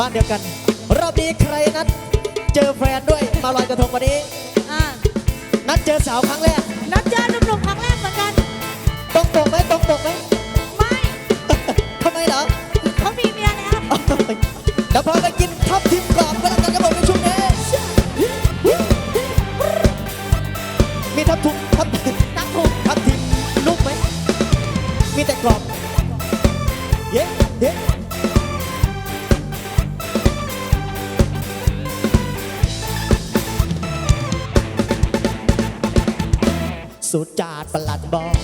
บ้านเดียวกัน รอบนี้ใครนัด เจอแฟนด้วยมาลอยกระทงวันนี้ อ่านัดเจอสาวครั้งแรก นัดเจอหนุ่มๆครั้งแรกเหมือนกัน ตรงปกไหมตรงปกไหมไม่ทำไมเหรอเขามีเมียแล้วเดี๋ยวพาไปกินทับทิมกรอบ สุดจาดประหลัดบอก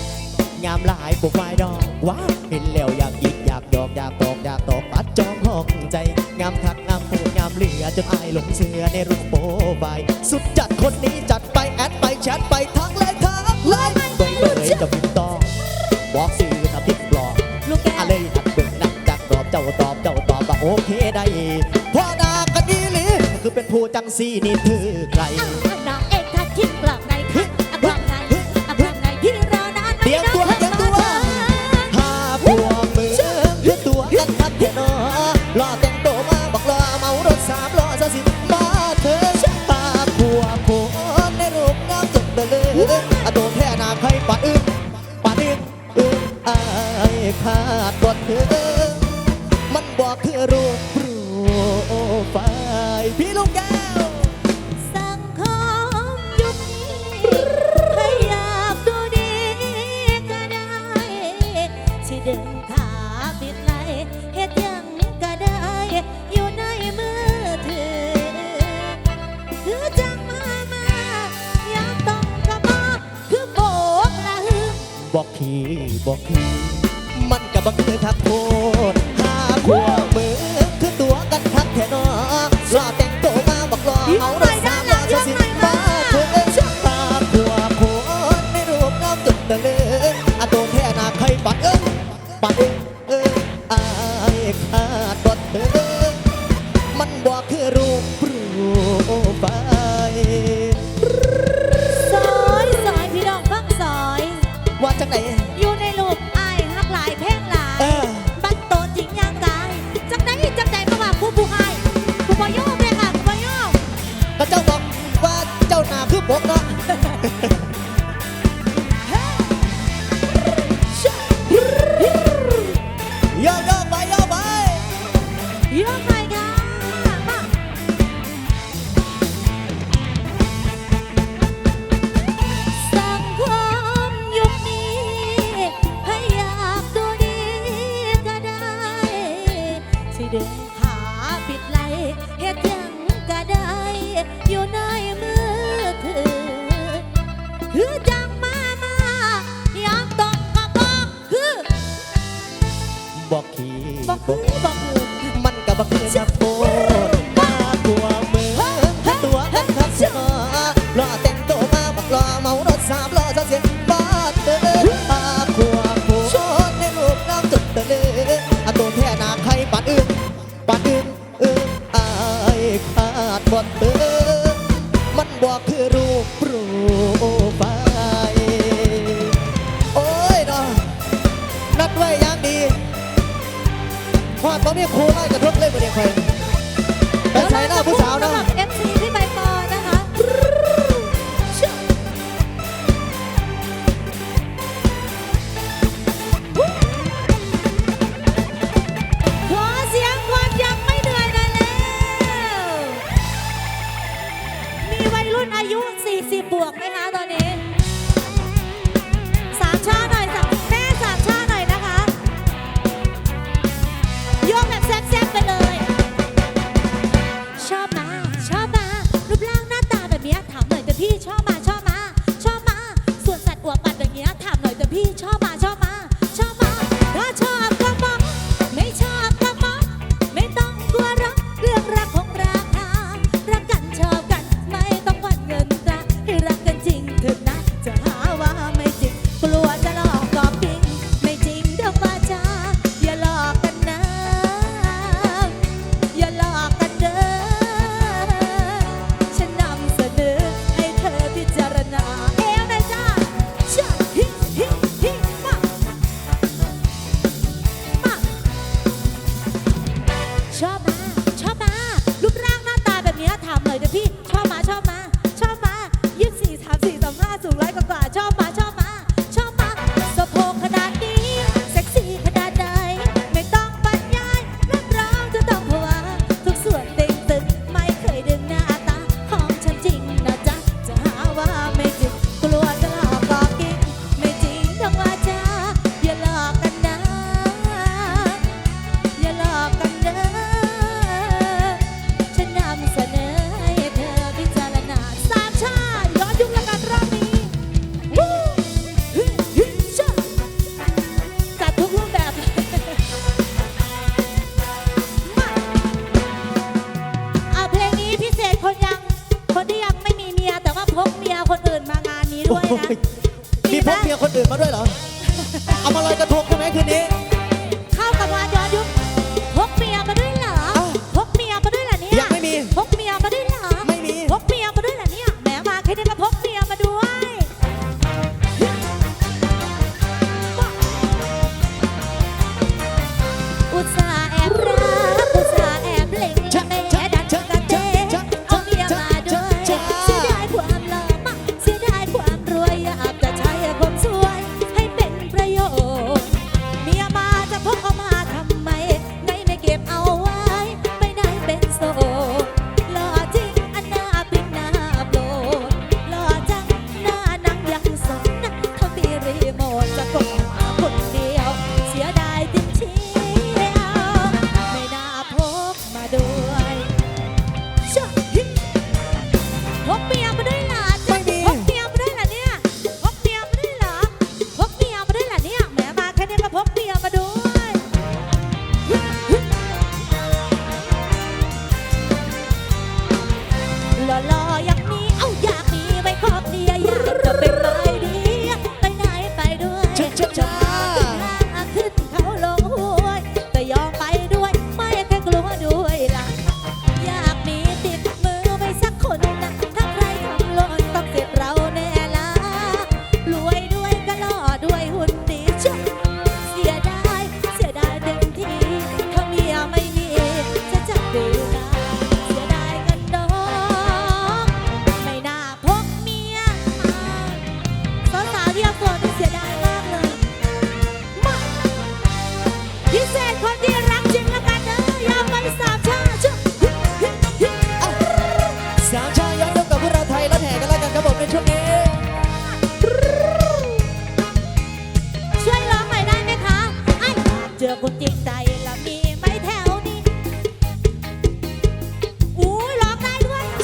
งามหลายปลูกไม้ดอกว้าวเห็นแล้วอยากหยิกอยากดอกอยากตอกอยากตอกปัดจองห้องใจ งามทักงามปูดงามเหลือจนอายหลงเสือในรูปโปรไฟล์สุดจัดคนนี้จัดไปแอดไปแชทไปทักเลยทักเลยเบยเบยจะพิมพ์ต่อบอกสื่อทำทิปบล็อกลูกแก้อะวเลยทักเบิ่งนักจักตอบเจ้าตอบเจ้าตอบว่าโอเคได้พอดากันดีหรือคือเป็นผู้จังซี่นี่ถือใคร คือจังมามาอยากต้องกระบอกคือโบกละหึบอกพี่บอกพี่มันกับบังคือทักโทษหาขัวมือคือตัวกันทักแทนอรอแยอมไปค่ะสังคมยุคนี้ให้อยากดูดีก็ได้ สิเดินขาปิดไหลเฮ็ดยังก็ได้ อยู่ในมือถือคือจังมามาอยากต้องก็บอกคือบอกขี่บอก กับบักคือนักโทษมาขัวมือคือตัวกันทักเสนอรอแต่งตัวมาบอกรอเมารถสามล้อซะเสียบ้าเดินมาขัวขัวในรูปน้ำจุดตะลืออะตัวแท่นาใครปัดอึ้งปัดอึ้งอึ้งอายขาดบทเธอมันบอกคือรูปโปรไฟโอ้ยเนาะนัดไว้ พอดบ่มีครูไล่กระทบเลยบ่เดียวใครแต่ใส่หน้าผู้สาวนะ คนอื่นมางานนี้ด้วยนะ มีพกเมียคนอื่นมาด้วยเหรอ เอามาลอยกระทง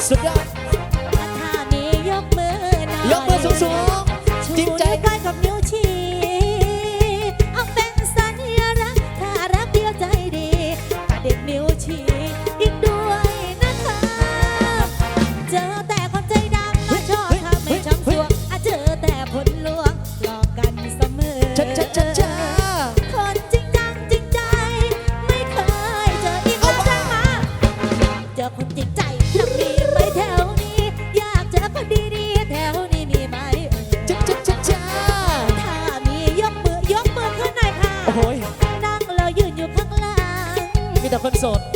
สุดยอดถ้ามียกมือหน่อยยกมือสูงๆจิ้มใจใกล้กับนิ้วชี้ สด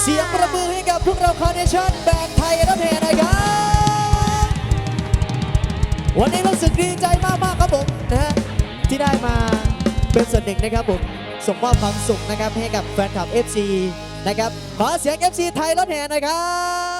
เสียงประมือให้กับพวกเราคอนเนชั่นแบรนด์ไทยรับแห่น่ยครับ วันนี้รู้สึกดีใจมากๆครับผมนะฮะที่ได้มาเป็นส่วนหนึ่งนะครับผมส่งมอบความสุขนะครับให้กับแฟนคลับ FC นะครับขอเสียง FC ไทยรถแห่หน่ยครับ